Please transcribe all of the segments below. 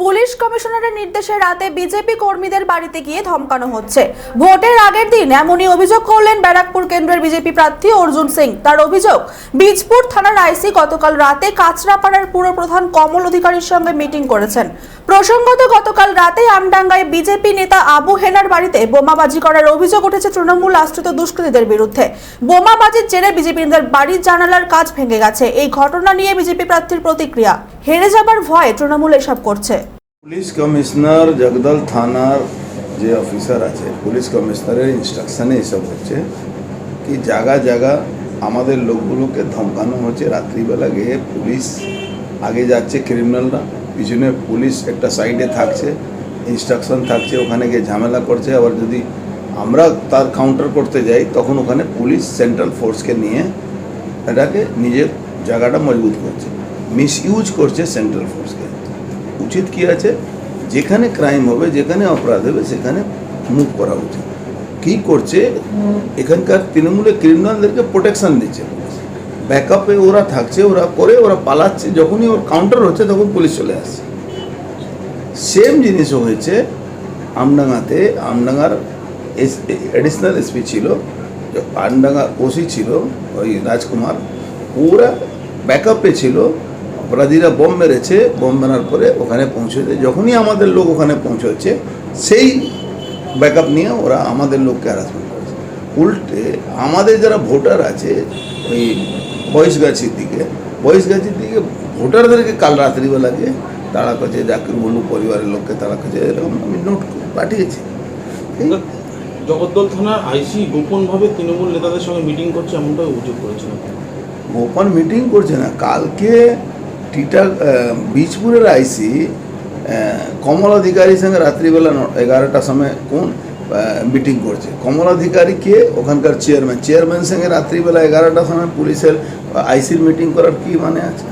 Police কমিশনারের নির্দেশে রাতে বিজেপি কর্মীদের বাড়িতে গিয়ে ধমকানো হচ্ছে। ভোটের আগের দিন এমনই অভিযোগ করলেন ব্যারাকপুর কেন্দ্রের বিজেপি প্রার্থী অর্জুন সিং। তার অভিযোগ, বীজপুর থানার আইসি গতকাল রাতে কাঁচরাপাড়ার পুর প্রধান কমল অধিকারীর সঙ্গে মিটিং করেছেন। প্রসঙ্গত, গতকাল রাতে আমডাঙ্গায় বিজেপি নেতা আবু হেনার বাড়িতে বোমাবাজি করার অভিযোগ উঠেছে তৃণমূল আশ্রিত দুষ্কৃতীদের বিরুদ্ধে। বোমাবাজির জেরে বিজেপি নেতার বাড়ির জানালার কাজ ভেঙে গেছে। এই ঘটনা নিয়ে বিজেপি প্রার্থীর প্রতিক্রিয়া। হেরে যাবার ভয়ে তৃণমূল এসব করছে। পুলিশ কমিশনার জগদল থানার যে অফিসার আছে, পুলিশ কমিশনারের ইনস্ট্রাকশনে এসব হচ্ছে কি জায়গা জায়গা আমাদের লোকগুলোকে ধমকানো হচ্ছে। রাত্রিবেলা গিয়ে পুলিশ আগে যাচ্ছে ক্রিমিনালরা পিছনে পুলিশ একটা সাইডে থাকছে ইনস্ট্রাকশন থাকছে, ওখানে গিয়ে ঝামেলা করছে। আবার যদি আমরা তার কাউন্টার করতে যাই, তখন ওখানে পুলিশ সেন্ট্রাল ফোর্সকে নিয়ে এটাকে নিজের জায়গাটা মজবুত করছে। মিস ইউজ করছে সেন্ট্রাল ফোর্সকে। উচিত কি আছে? যেখানে ক্রাইম হবে, যেখানে অপরাধ হবে, সেখানে মুভ করা উচিত। কি করছে? এখানকার তৃণমূলের ক্রিমিনালদেরকে প্রোটেকশন দিচ্ছে। ব্যাকআপে ওরা থাকছে, ওরা করে, ওরা পালাচ্ছে। যখনই ওর কাউন্টার হচ্ছে, তখন পুলিশ চলে আসছে। সেম জিনিসও হয়েছে আমডাঙ্গাতে। আমডাঙ্গার অ্যাডিশনাল এসপি ছিল, আমডাঙ্গা ওসি ছিল, ওই রাজকুমার। ওরা ব্যাকআপে ছিল অপরাধীরা বোম মেরেছে বোম মারার পরে ওখানে পৌঁছেছে। যখনই আমাদের লোক ওখানে পৌঁছচ্ছে সেই ব্যাকআপ নিয়ে ওরা আমাদের লোককে হ্যারাসমেন্ট করেছে। উল্টে আমাদের যারা ভোটার আছে ওই বয়সগাছির দিকে বয়সগাছির দিকে ভোটারদেরকে কাল রাত্রিবেলাকে তারা কাছে জাকির বলু পরিবারের লোককে তারা কাছে এরকম আমি নোট পাঠিয়েছি। জগদ্দল থানার আইসি গোপনভাবে তৃণমূল নেতাদের সঙ্গে মিটিং করছে এমনটা অভিযোগ করেছেন আপনি। ওপেন মিটিং করছে না। কালকে টিটা বীজপুরের আইসি কমল অধিকারীর সঙ্গে রাত্রিবেলা এগারোটার সময় কোন মিটিং করছে? কমল অধিকারী কে? ওখানকার চেয়ারম্যান চেয়ারম্যান সঙ্গে রাত্রিবেলা এগারোটার সময় পুলিশের আইসির মিটিং করার কি মানে আছে?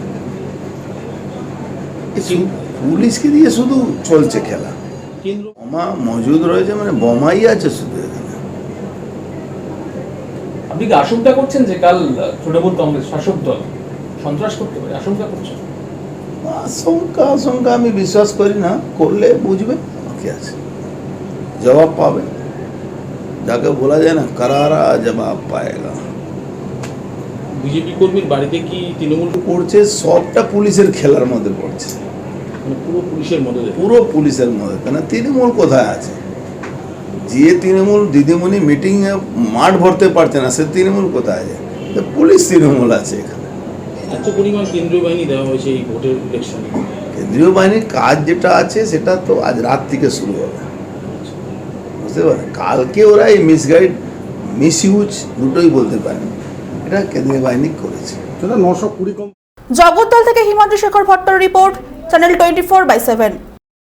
পুলিশকে দিয়ে শুধু চলছে খেলা। বোমা মজুদ রয়েছে মানে বোমাই আছে শুধু এখানে। আপনি কি আশঙ্কা করছেন যে কাল তৃণমূল কংগ্রেস শাসক দল সন্ত্রাস করতে পারে আশঙ্কা করছেন আশঙ্কা আশঙ্কা আমি বিশ্বাস করি না করলে বুঝবে কি আছে। জবাব পাবে। যাকে বলা যায় না করারা জবাব পায়েগা। বিজেপি কর্মীর বাড়িতে কি তৃণমূল পড়ছে সবটা পুলিশের খেলার মধ্যে পড়ছে। মানে পুরো পুলিশের মদদে পুরো পুলিশের মধ্যে কেন তৃণমূল কোথায় আছে? যে তৃণমূল দিদিমণি মিটিংয়ে মাঠ ভরতে পারছে না সে তৃণমূল কোথায় আছে? পুলিশ তৃণমূল আছে এখানে। এত পরিমাণ কেন্দ্রীয় বাহিনী দেওয়া হয়েছে এই ভোটের ইলেকশনে কেন্দ্রীয় বাহিনীর কাজ যেটা আছে সেটা তো আজ রাত থেকে শুরু হবে। বুঝতে পারেন কালকে ওরা এই মিসগাইড মিস ইউজ দুটোই বলতে পারেন। এটা কেন্দ্রীয় বাহিনী করেছে। নশো কুড়ি কম জগদ্দল থেকে Himadri Shekhar Bhattar report channel twenty four by seven